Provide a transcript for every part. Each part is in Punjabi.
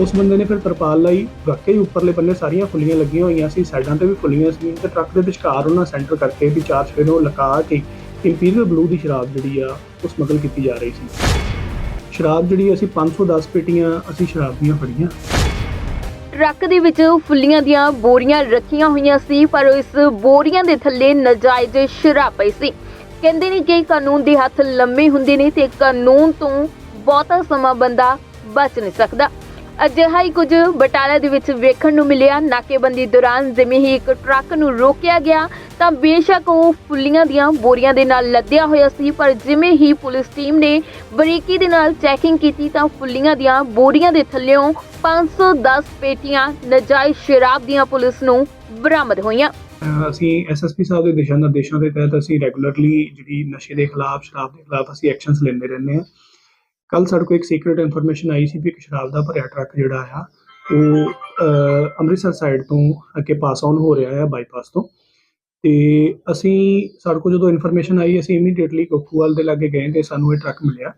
ਉਸ ਬੰਦੇ ਨੇ ਫਿਰ ਤਰਪਾਲ ਲਾਈ, ਵਾਕਈ ਉੱਪਰਲੇ ਬੰਨੇ ਸਾਰੀਆਂ ਫੁੱਲੀਆਂ ਲੱਗੀਆਂ ਹੋਈਆਂ ਸੀ, ਸਾਈਡਾਂ ਤੇ ਵੀ ਫੁੱਲੀਆਂ ਸੀ, ਤੇ ਟਰੱਕ ਦੇ ਵਿਚਕਾਰ ਉਹਨਾਂ ਸੈਂਟਰ ਕਰਕੇ ਵੀ ਚਾਰ ਛੇ ਨੂੰ ਲਗਾ ਕੇ ਇੰਪੀਰੀਅਲ ਬਲੂ ਦੀ ਸ਼ਰਾਬ ਜਿਹੜੀ ਆ, ਉਹ ਸਮਗਲ ਕੀਤੀ ਜਾ ਰਹੀ ਸੀ। ਸ਼ਰਾਬ ਜਿਹੜੀ ਅਸੀਂ 510 ਪੇਟੀਆਂ ਅਸੀਂ ਸ਼ਰਾਬ ਦੀਆਂ ਫੜੀਆਂ। ਟਰੱਕ ਦੇ ਵਿੱਚ ਫੁੱਲੀਆਂ ਦੀਆਂ ਬੋਰੀਆਂ ਰੱਖੀਆਂ ਹੋਈਆਂ ਸੀ, ਪਰ ਇਸ ਬੋਰੀਆਂ ਦੇ ਥੱਲੇ ਨਜਾਇਜ਼ ਸ਼ਰਾਬ ਪਈ ਸੀ। ਕਹਿੰਦੇ ਨੇ ਕਿ ਕਾਨੂੰਨ ਦੇ ਹੱਥ ਲੰਮੇ ਹੁੰਦੇ ਨੇ ਤੇ ਕਾਨੂੰਨ ਤੋਂ ਬਹੁਤਾ ਸਮਾਂ ਬੰਦਾ ਬਚ ਨਹੀਂ ਸਕਦਾ। ਅਜਿਹਾ ਹੀ ਕੁਝ ਬਟਾਲਾ ਦੇ ਵਿੱਚ ਵੇਖਣ ਨੂੰ ਮਿਲਿਆ। ਨਾਕੇਬੰਦੀ ਦੌਰਾਨ ਜਿਵੇਂ ਹੀ ਇੱਕ ਟਰੱਕ ਨੂੰ ਰੋਕਿਆ ਗਿਆ, ਤਾਂ ਬੇਸ਼ੱਕ ਉਹ ਫੁੱਲੀਆਂ ਦੀਆਂ ਬੋਰੀਆਂ ਦੇ ਨਾਲ ਲੱਦਿਆ ਹੋਇਆ ਸੀ। ਪਰ ਜਿਵੇਂ ਹੀ ਪੁਲਿਸ ਟੀਮ ਨੇ ਬਰੀਕੀ ਦੇ ਨਾਲ ਚੈਕਿੰਗ ਕੀਤੀ, ਤਾਂ ਫੁੱਲੀਆਂ ਦੀਆਂ ਬੋਰੀਆਂ ਦੇ ਥੱਲਿਓਂ 510 ਪੇਟੀਆਂ ਨਜਾਇਜ਼ ਸ਼ਰਾਬ ਦੀਆਂ ਪੁਲਿਸ ਨੂੰ ਬਰਾਮਦ ਹੋਈਆਂ। ਅਸੀਂ ਐਸਐਸਪੀ ਸਾਹਿਬ ਦੇ ਦਿਸ਼ਾ ਨਿਰਦੇਸ਼ਾਂ ਦੇ ਤਹਿਤ ਅਸੀਂ ਰੈਗੂਲਰਲੀ ਜਿਹੜੀ ਨਸ਼ੇ ਦੇ ਖਿਲਾਫ, ਸ਼ਰਾਬ ਦੇ ਖਿਲਾਫ ਅਸੀਂ ਐਕਸ਼ਨਸ ਲੈਂਦੇ ਰਹਿੰਦੇ ਹਾਂ। ਕੱਲ ਸਾਡੇ ਕੋਲ ਇੱਕ ਸੀਕ੍ਰੀਟ ਇਨਫੋਰਮੇਸ਼ਨ ਆਈ ਸੀ ਵੀ ਇੱਕ ਸ਼ਰਾਬ ਦਾ ਭਰਿਆ ਟਰੱਕ ਜਿਹੜਾ ਆ ਉਹ ਅੰਮ੍ਰਿਤਸਰ ਸਾਈਡ ਤੋਂ ਅੱਗੇ ਪਾਸ ਆਨ ਹੋ ਰਿਹਾ ਆ ਬਾਈਪਾਸ ਤੋਂ। ਤੇ ਅਸੀਂ ਸਾਡੇ ਕੋਲ ਜਦੋਂ ਇਨਫੋਰਮੇਸ਼ਨ ਆਈ ਅਸੀਂ ਇਮੀਡੀਏਟਲੀ ਕੋਕੂਵਾਲ ਦੇ ਲਾਗੇ ਗਏ ਤੇ ਸਾਨੂੰ ਇਹ ਟਰੱਕ ਮਿਲਿਆ।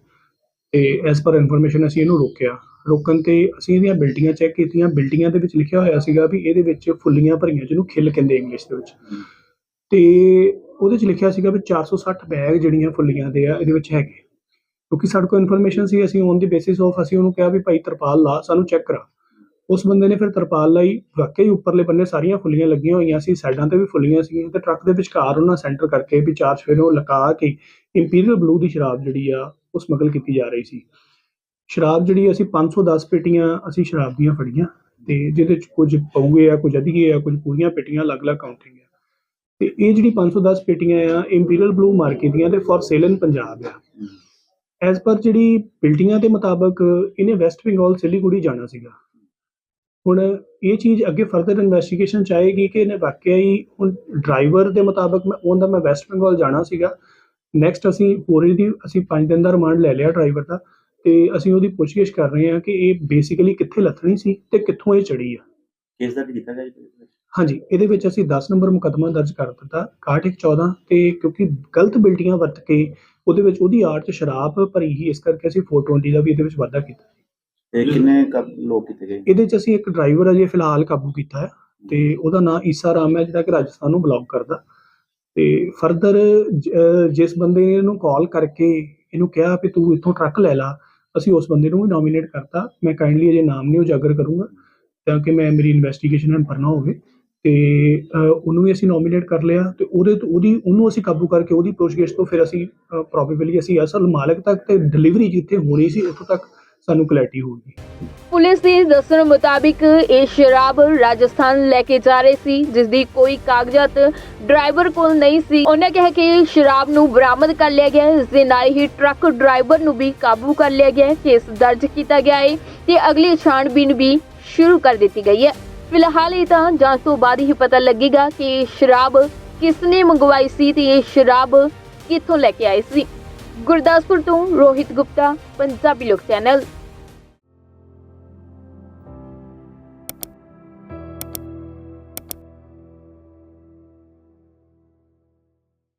ਤੇ ਐਸ ਪਰ ਇਨਫੋਰਮੇਸ਼ਨ ਅਸੀਂ ਇਹਨੂੰ ਰੋਕਿਆ। ਰੋਕਣ ਤੇ ਅਸੀਂ ਇਹਦੀਆਂ ਬਿਲਡਿੰਗਾਂ ਚੈੱਕ ਕੀਤੀਆਂ। ਬਿਲਡਿੰਗਾਂ ਦੇ ਵਿੱਚ ਲਿਖਿਆ ਹੋਇਆ ਸੀਗਾ ਵੀ ਇਹਦੇ ਵਿੱਚ ਫੁੱਲੀਆਂ ਭਰੀਆਂ ਜਿਹਨੂੰ ਖਿੱਲ ਕਹਿੰਦੇ ਇੰਗਲਿਸ਼ ਦੇ ਵਿੱਚ। ਤੇ ਉਹਦੇ ਚ ਲਿਖਿਆ ਸੀਗਾ ਵੀ 460 ਬੈਗ ਜਿਹੜੀਆਂ ਫੁੱਲੀਆਂ ਦੇ ਆ ਇਹਦੇ ਵਿੱਚ ਹੈਗੇ। ਕਿਉਂਕਿ ਸਾਡੇ ਕੋਲ ਇਨਫੋਰਮੇਸ਼ਨ ਸੀ, ਅਸੀਂ ਔਨ ਦੀ ਬੇਸਿਸ ਆਫ ਅਸੀਂ ਉਹਨੂੰ ਕਿਹਾ ਵੀ ਭਾਈ ਤਰਪਾਲ ਲਾ, ਸਾਨੂੰ ਚੈੱਕ ਕਰਾ। ਉਸ ਬੰਦੇ ਨੇ ਫਿਰ ਤਰਪਾਲ ਲਾਈ, ਵਾਕਈ ਉੱਪਰਲੇ ਬੰਨੇ ਸਾਰੀਆਂ ਫੁੱਲੀਆਂ ਲੱਗੀਆਂ ਹੋਈਆਂ ਸੀ, ਸਾਈਡਾਂ ਤੇ ਵੀ ਫੁੱਲੀਆਂ ਸੀਗੀਆਂ ਤੇ ਟਰੱਕ ਦੇ ਵਿਚਕਾਰ ਉਹਨਾਂ ਸੈਂਟਰ ਕਰਕੇ ਵੀ ਚਾਰ ਛੇ ਉਹ ਲਗਾ ਕੇ ਇੰਪੀਰੀਅਲ ਬਲੂ ਦੀ ਸ਼ਰਾਬ ਜਿਹੜੀ ਆ, ਉਹ ਸਮਗਲ ਕੀਤੀ ਜਾ ਰਹੀ ਸੀ। ਸ਼ਰਾਬ ਜਿਹੜੀ ਅਸੀਂ 510 ਪੇਟੀਆਂ ਅਸੀਂ ਸ਼ਰਾਬ ਦੀਆਂ ਫੜੀਆਂ ਤੇ ਜਿਹਦੇ ਚ ਕੁਝ ਪਊਗੇ ਆ, ਕੁਝ ਅਧੀਏ ਆ, ਕੁਝ ਪੂਰੀਆਂ ਪੇਟੀਆਂ, ਅਲੱਗ-ਅਲੱਗ ਕਾਊਂਟਿੰਗ ਆ। ਤੇ ਇਹ ਜਿਹੜੀ 510 ਪੇਟੀਆਂ ਆ ਇੰਪੀਰੀਅਲ ਬਲੂ ਮਾਰਕੀਟ ਦੀਆਂ ਤੇ ਫॉर ਸੇਲ ਇਨ ਪੰਜਾਬ ਆ। ਐਜ਼ ਪਰ ਜਿਹੜੀ ਬਿਲਡਿੰਗਾਂ ਦੇ ਮੁਤਾਬਕ ਇਹਨੇ ਵੈਸਟ ਬੰਗਾਲ ਸਿਲੀਗੁੜੀ ਜਾਣਾ ਸੀਗਾ। ਹੁਣ ਇਹ ਚੀਜ਼ ਅੱਗੇ ਫਰਦਰ ਇਨਵੈਸਟੀਗੇਸ਼ਨ ਚਾਹੇਗੀ ਕਿ ਇਹਨੇ ਵਾਕਿਆ ਹੀ ਹੁਣ ਡਰਾਈਵਰ ਦੇ ਮੁਤਾਬਕ ਮੈਂ ਉਹਦਾ ਮੈਂ ਵੈਸਟ ਬੰਗਾਲ ਜਾਣਾ ਸੀਗਾ। ਨੈਕਸਟ ਅਸੀਂ ਪੂਰੀ ਦੀ ਅਸੀਂ 5 ਦਿਨ ਦਾ ਰਿਮਾਂਡ ਲੈ ਲਿਆ ਡਰਾਈਵਰ ਦਾ ਤੇ ਅਸੀਂ ਉਹਦੀ ਪੁੱਛਗਿੱਛ ਕਰ ਰਹੇ ਹਾਂ ਕਿ ਇਹ ਬੇਸਿਕਲੀ ਕਿੱਥੇ ਲੱਥਣੀ ਸੀ ਤੇ ਕਿੱਥੋਂ ਇਹ ਚੜੀ ਆ। ਕੇਸ ਦਰਜ ਕੀਤਾ ਗਿਆ ਜੀ ਹਾਂਜੀ ਇਹਦੇ ਵਿੱਚ ਅਸੀਂ 10 ਨੰਬਰ ਮੁਕੱਦਮਾ ਦਰਜ ਕਰ ਦਿੱਤਾ 6114 ਤੇ ਕਿਉਂਕਿ ਗਲਤ ਬਿਲਡਿੰਗਾਂ ਵਰਤ ਕੇ ਉਹਦੇ ਵਿੱਚ ਉਹਦੀ ਆੜ ਚ ਸ਼ਰਾਬ ਭਰੀ ਹੀ ਇਸ ਕਰਕੇ ਅਸੀਂ 420 ਦਾ ਵੀ ਇਹਦੇ ਵਿੱਚ ਵਾਧਾ ਕੀਤਾ ਤੇ ਕਿੰਨੇ ਲੋਕ ਕੀਤੇ ਗਏ? ਇਹਦੇ ਚ ਅਸੀਂ ਇੱਕ ਡਰਾਈਵਰ ਅਜੇ ਫਿਲਹਾਲ ਕਾਬੂ ਕੀਤਾ ਹੈ ਤੇ ਉਹਦਾ ਨਾਮ ਈਸਾ ਰਾਮ ਹੈ ਜਿਹੜਾ ਕਿ ਰਾਜਸਥਾਨ ਨੂੰ ਬਿਲੋਂਗ ਕਰਦਾ। ਤੇ ਫਰਦਰ ਜਿਸ ਬੰਦੇ ਨੇ ਇਹਨੂੰ ਕਾਲ ਕਰਕੇ ਇਹਨੂੰ ਕਿਹਾ ਵੀ ਤੂੰ ਇੱਥੋਂ ਟਰੱਕ ਲੈ ਲਾ ਅਸੀਂ ਉਸ ਬੰਦੇ ਨੂੰ ਵੀ ਨੋਮੀਨੇਟ ਕਰਤਾ। ਮੈਂ ਕਾਈਂਡਲੀ ਅਜੇ ਨਾਮ ਨਹੀਂ ਉਜਾਗਰ ਕਰੂੰਗਾ ਤਾਂ ਕਿ ਮੈਂ ਮੇਰੀ ਇਨਵੈਸਟੀਗੇਸ਼ਨ ਨਾਲ ਭਰਨਾ ਹੋਵੇ। ਤੇ ਉਹਨੂੰ ਵੀ ਅਸੀਂ ਨੋਮੀਨੇਟ ਕਰ ਲਿਆ ਤੇ ਉਹਦੇ ਤੋਂ, ਉਹਦੀ, ਉਹਨੂੰ ਅਸੀਂ ਕਾਬੂ ਕਰਕੇ ਉਹਦੀ ਪੁੱਛਗਿੱਛ ਤੋਂ ਫਿਰ ਅਸੀਂ ਪ੍ਰੋਬੇਬਲੀ ਅਸੀਂ ਅਸਲ ਮਾਲਕ ਤੱਕ ਤੇ ਡਿਲੀਵਰੀ ਜਿੱਥੇ ਹੋਣੀ ਸੀ ਉੱਥੋਂ ਤੱਕ ਸਾਨੂੰ ਕਲੈਰਿਟੀ ਹੋਊਗੀ ਪੁਲਿਸ ਦੇ ਦੱਸਣ ਮੁਤਾਬਿਕ ਇਹ ਸ਼ਰਾਬ ਰਾਜਸਥਾਨ ਲੈ ਕੇ ਜਾ ਰਹੇ ਸੀ ਜਿਸ ਦੀ ਕੋਈ ਕਾਗਜ਼ਾਤ ਡਰਾਈਵਰ ਕੋਲ ਨਹੀਂ ਸੀ ਉਹਨੇ ਕਿਹਾ ਕਿ ਸ਼ਰਾਬ ਨੂੰ ਬਰਾਮਦ ਕਰ ਲਿਆ ਗਿਆ ਹੈ। ਇਸ ਦੇ ਨਾਲ ਹੀ ਟਰੱਕ ਡਰਾਈਵਰ ਨੂੰ ਵੀ ਕਾਬੂ ਕਰ ਲਿਆ ਗਿਆ ਹੈ ਕੇਸ ਦਰਜ ਕੀਤਾ ਗਿਆ ਹੈ ਤੇ ਅਗਲੀ ਛਾਣਬੀਨ ਵੀ ਸ਼ੁਰੂ ਕਰ ਦਿੱਤੀ ਗਈ ਹੈ ਫਿਲਹਾਲ ਇਹ ਤਾਂ ਜਾਂਚ ਤੋਂ ਬਾਅਦ ਹੀ ਪਤਾ ਲੱਗੇਗਾ ਕਿ ਇਹ ਸ਼ਰਾਬ ਕਿਸ ਨੇ ਮੰਗਵਾਈ ਸੀ ਤੇ ਇਹ ਸ਼ਰਾਬ ਕਿੱਥੋਂ ਲੈ ਕੇ ਆਏ ਸੀ। ਗੁਰਦਾਸਪੁਰ ਤੋਂ ਰੋਹਿਤ ਗੁਪਤਾ, ਪੰਜਾਬੀ ਲੋਕ ਚੈਨਲ।